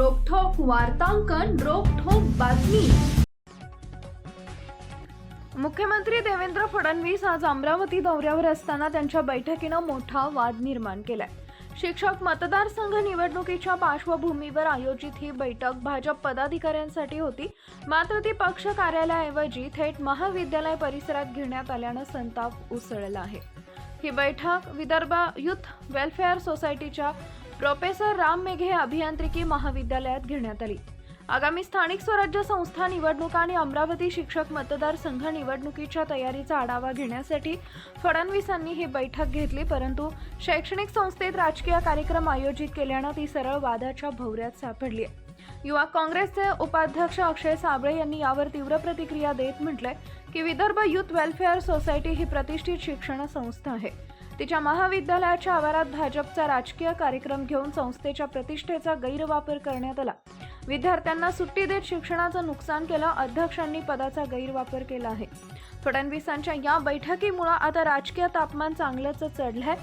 वार्तांकन रोखोक बातमी. मुख्यमंत्री देवेंद्र फडणवीस आज अमरावती दौऱ्यावर असताना त्यांच्या बैठकीनं मोठा वाद निर्माण केलाय. शिक्षक मतदारसंघ निवडणुकीच्या पार्श्वभूमीवर आयोजित ही बैठक भाजप पदाधिकाऱ्यांसाठी होती. मात्र ती पक्ष कार्यालयाऐवजी थेट महाविद्यालय परिसरात घेण्यात आल्यानं संताप उसळला आहे. ही बैठक विदर्भ युथ वेलफेअर सोसायटीच्या प्रोफेसर राम मेघे अभियांत्रिकी महाविद्यालयात घेण्यात आली. आगामी स्थानिक स्वराज्य संस्था निवडणुका आणि अमरावती शिक्षक मतदारसंघ निवडणुकीच्या तयारीचा आढावा घेण्यासाठी फडणवीसांनी ही बैठक घेतली परंतु शैक्षणिक संस्थेत राजकीय कार्यक्रम आयोजित केल्यानं ती सरळ वादाच्या भोवऱ्यात सापडली आहे. युवा काँग्रेसचे उपाध्यक्ष अक्षय साबळे यांनी यावर तीव्र प्रतिक्रिया देत म्हटलंय की विदर्भ युथ वेलफेअर सोसायटी ही प्रतिष्ठित शिक्षण संस्था आहे. तिच्या महाविद्यालयाच्या आवारात भाजपचा राजकीय कार्यक्रम घेऊन संस्थेच्या प्रतिष्ठेचा गैरवापर करण्यात आला. विद्यार्थ्यांना सुट्टी देत शिक्षणाचं नुकसान केलं अध्यक्षांनी पदाचा गैरवापर केला आहे. फडणवीसांच्या या बैठकीमुळे आता राजकीय तापमान चांगलंच चढलंय.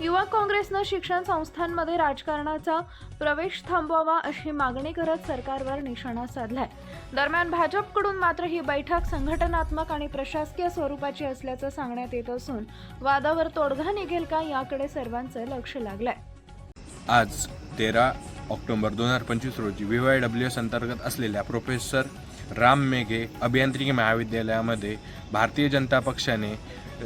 युवा काँग्रेसनं शिक्षण संस्थांमध्ये राजकारणाचा प्रवेश थांबवावा अशी मागणी करत सरकारवर निशाणा साधलाय. दरम्यान भाजपकडून मात्र ही बैठक संघटनात्मक आणि प्रशासकीय स्वरूपाची असल्याचं सांगण्यात येत असून वादावर तोडगा निघेल का याकडे सर्वांचं लक्ष लागलंय. आज तेरा ऑक्टोबर दोन हजार पंचवीस रोजी व्ही वाय डब्ल्यू एस अंतर्गत असलेल्या प्रोफेसर राम मेघे अभियांत्रिकी महाविद्यालयामध्ये भारतीय जनता पक्षाने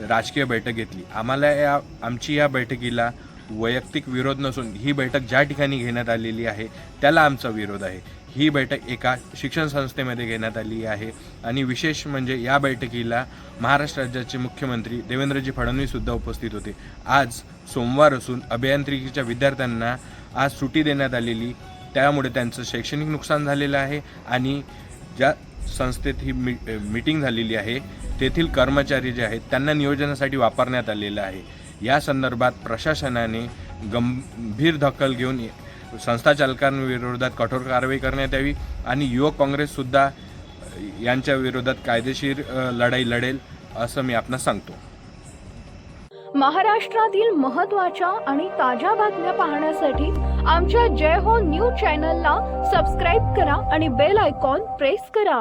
राजकीय बैठक घेतली. आम्हाला या आमची या बैठकीला वैयक्तिक विरोध नसून ही बैठक ज्या ठिकाणी घेण्यात आलेली आहे त्याला आमचा विरोध आहे. ही बैठक एका शिक्षण संस्थेमध्ये घेण्यात आली आहे आणि विशेष म्हणजे या बैठकीला महाराष्ट्र राज्याचे मुख्यमंत्री देवेंद्रजी फडणवीससुद्धा उपस्थित होते. आज सोमवार असून अभियांत्रिकीच्या विद्यार्थ्यांना आज सुट्टी देण्यात आलेली त्यामुळे त्यांचं शैक्षणिक नुकसान झालेलं आहे आणि ज्या संस्थेत ही मी मीटिंग झालेली आहे तेथील कर्मचारी जे आहेत त्यांना नियोजनासाठी वापरण्यात आलेलं आहे. या संदर्भात प्रशासनाने गंभीर दखल घेऊन संस्था चालकांविरोधात कठोर कारवाई करण्यात यावी आणि युवक काँग्रेससुद्धा यांच्या विरोधात कायदेशीर लढाई लढेल असं मी आपणास सांगतो. महाराष्ट्रातील महत्त्वाच्या आणि ताज्या बातम्या पाहण्यासाठी आमच्या जय हो न्यूज चॅनलला सबस्क्राईब करा आणि बेल आयकॉन प्रेस करा.